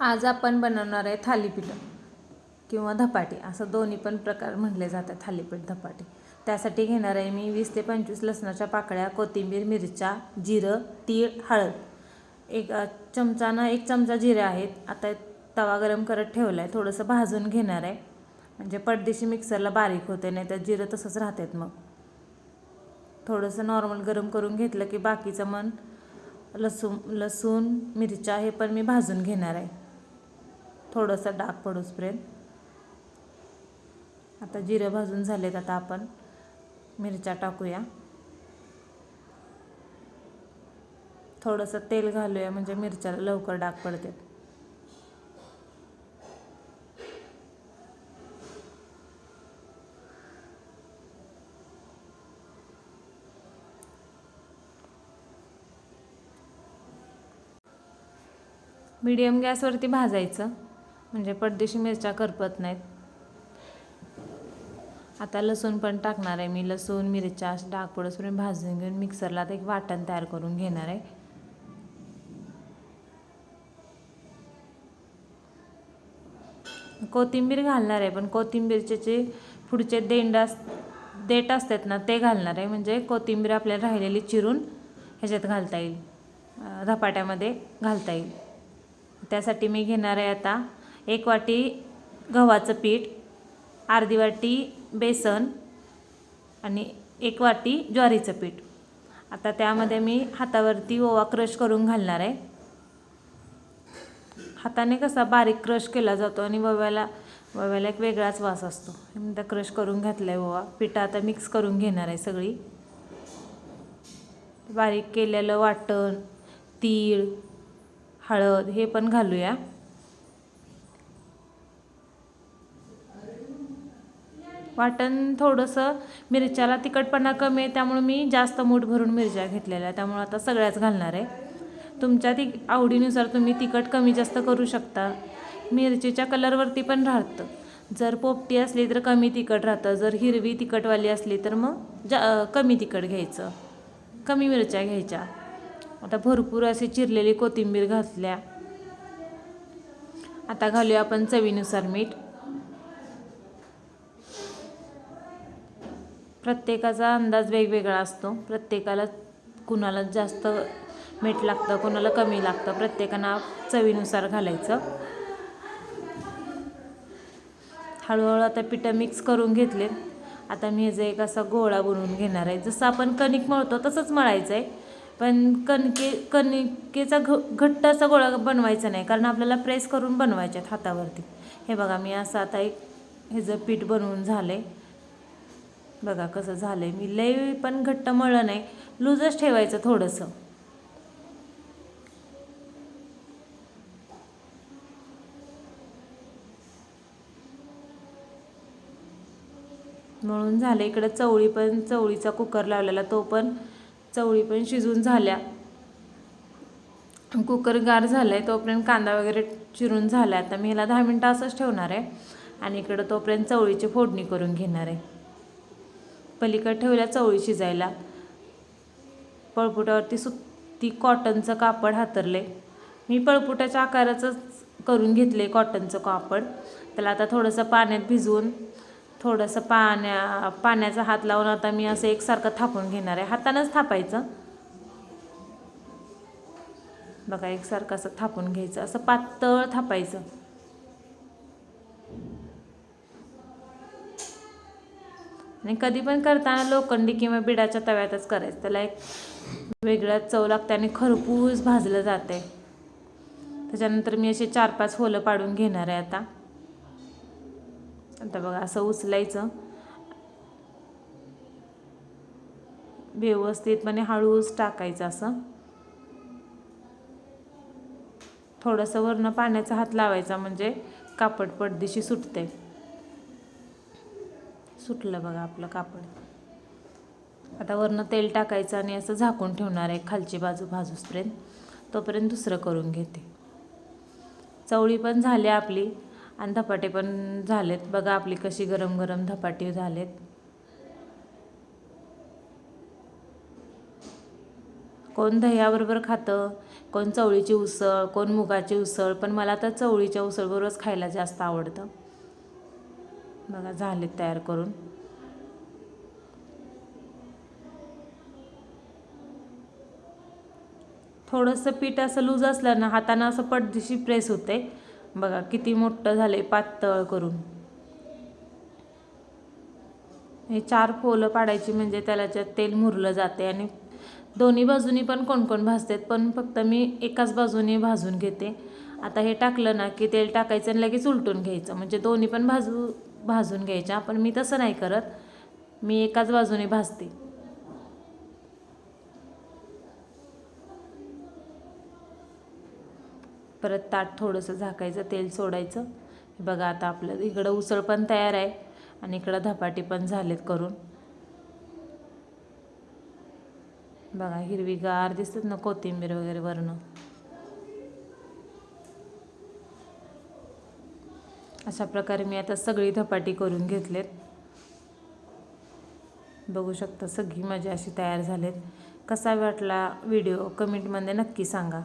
आज आपण बनवणार आहे थालीपीठ किंवा धपाटे. असं दोन्ही पण प्रकार म्हणले जातात थालीपीठ धपाटे. त्यासाठी घेणार आहे मी वीस ते पंचवीस लसणाच्या पाकळ्या कोथिंबीर मिरच्या जिरं तीळ हळद. एक चमचानं एक चमचा जिरे आहेत. आता तवा गरम करत ठेवला आहे थोडंसं भाजून घेणार आहे. म्हणजे पडदेशी मिक्सरला बारीक होते नाही तर जिरं तसंच राहतात मग. थोडंसं नॉर्मल गरम करून घेतलं की बाकीचं मन लसूण लसूण मिरच्या हे पण मी भाजून घेणार आहे. थोडंसं डाग पडूसपर्यंत आता जिरं भाजून झालेत आता आपण. मिरच्या टाकूया. थोडंसं तेल घालूया म्हणजे मिरच्याला लवकर डाग पडते मीडियम गॅसवरती भाजायचं. म्हणजे पडदेशी मिरच्या करपत नाहीत. आता लसूण पण टाकणार आहे मी. लसूण मिरच्या अशा डाग भाजून घेऊन मिक्सरला आता एक वाटण तयार करून घेणार आहे. कोथिंबीर घालणार आहे पण कोथिंबीरचे जे पुढचे देंड अस देठ असतात ना ते घालणार आहे. म्हणजे कोथिंबीर आपल्याला राहिलेली चिरून ह्याच्यात घालता येईल. धपाट्यामध्ये घालता येईल. त्यासाठी मी घेणार आहे आता एक वाटी गव्हाचं पीठ अर्धी वाटी बेसन आणि एक वाटी ज्वारीचं पीठ. आता त्यामध्ये मी हातावरती ओवा क्रश करून घालणार आहे. हाताने कसा बारीक क्रश केला जातो आणि वव्याला वव्याला एक वेगळाच वास असतो. मी त्या क्रश करून घातला आहे ओवा पिठं आता मिक्स करून घेणार आहे सगळी. बारीक केलेलं वाटण तीळ हळद हे पण घालूया. वाटण थोडंसं मिरच्याला तिखटपणा कमी आहे त्यामुळे मी जास्त मूठ भरून मिरच्या घेतलेल्या त्यामुळे आता सगळ्याच घालणार आहे. तुमच्या ती आवडीनुसार तुम्ही तिखट कमी जास्त करू शकता. मिरचीच्या कलरवरती पण राहतं. जर पोपटी असली तर कमी तिखट राहतं. जर हिरवी तिखटवाली असली तर मग जा कमी तिखट घ्यायचं. कमी मिरच्या घ्यायच्या. आता भरपूर अशी चिरलेली कोथिंबीर घातल्या. आता घालूया आपण चवीनुसार मीठ. प्रत्येकाचा अंदाज वेगवेगळा असतो. प्रत्येकाला कुणाला जास्त मीठ लागतं कुणाला कमी लागतं प्रत्येकांना चवीनुसार घालायचं. हळूहळू आता पिठं मिक्स करून घेतले. आता मी ह्याचा एक असा गोळा बनवून घेणार आहे. जसं आपण कणिक मळतो तसंच मळायचं आहे पण कणके कणिकेचा घ घट्ट असा गोळा बनवायचा नाही. कारण आपल्याला प्रेस करून बनवायच्या आहेत हातावरती. हे बघा मी असं आता एक ह्याचं पीठ बनवून झालं आहे बघा कसं झालं आहे मी लय पण घट्ट मळलं नाही. लूजच ठेवायचं थोडंसं. मळून झालं. इकडं चवळी पण चवळीचा कुकर लावलेला तो पण. चवळी पण शिजून झाल्या. कुकर गार झाला आहे तोपर्यंत कांदा वगैरे चिरून झाला. आता मी ह्याला दहा मिनटं असंच ठेवणार आहे. आणि इकडं तोपर्यंत चवळीची फोडणी करून घेणार आहे. पलीकडे ठेवल्या चवळी शिजायला. पळपुटावरती सुती कॉटनचं कापड हातरले. मी पळपुटाच्या आकाराचंच करून घेतले कॉटनचं कापड. त्याला आता थोडंसं पाण्यात भिजवून थोडंसं पाण्या पाण्याचा हात लावून आता मी असं एकसारखं थापून घेणार आहे. हातानंच थापायचं. बघा एकसारखं असं थापून घ्यायचं. असं पातळ थापायचं. आणि कधी पण करताना लोखंडी किंवा बिडाच्या तव्यातच करायचं. त्याला एक वेगळाच चव लागते आणि खरपूस भाजलं जाते. त्याच्यानंतर मी असे चार पाच होलं पाडून घेणार आहे आता. आता बघा असं उचलायचं. व्यवस्थितपणे हळूच टाकायचं असं. थोडंसं वरनं पाण्याचा हात लावायचा म्हणजे कापड पडदिशी सुटते. सुटलं बघा आपलं कापड. आता वरनं तेल टाकायचं आणि असं झाकून ठेवणार आहे खालची बाजू भाजूसपर्यंत तोपर्यंत दुसरं करून घेते. चवळी पण झाली आपली आणि धपाटे पण झालेत. बघा आपली कशी गरम गरम धपाटे झालेत. कोण दह्याबरोबर खातं कोण चवळीची उसळ कोण मुगाची उसळ पण मला तर चवळीच्या उसळबरोबरच खायला जास्त आवडतं. बघा झाले तयार करून. थोडंसं पीठ असं लूज असलं ना हातानं असं पडदिशी प्रेस होते बघा किती मोठं झाले पातळ करून. हे चार फोलं पाडायची म्हणजे त्याला तेल मुरलं जाते आणि दोन्ही बाजूनी पण कोण कोण भाजतात पण फक्त मी एकाच बाजूने भाजून घेते. आता हे टाकलं ना की तेल टाकायचं आणि लगेच उलटून घ्यायचं. म्हणजे दोन्ही पण भाजू भाजून घ्यायच्या. पण मी तसं नाही करत. मी एकाच बाजूने भाजते. परत ताट थोडंसं झाकायचं तेल सोडायचं. बघा आता आपलं इकडं उसळ पण तयार आहे आणि इकडं धपाटी पण झालेत करून. बघा हिरवीगार दिसतात ना कोथिंबीर वगैरे वरणं अशा प्रकारे मी आता सगळी धपाटी करून घेतलेत. बघू शकता सगळी माझी अशी तयार झालेत. कसा वाटला व्हिडिओ? कमेंटमध्ये नक्की सांगा.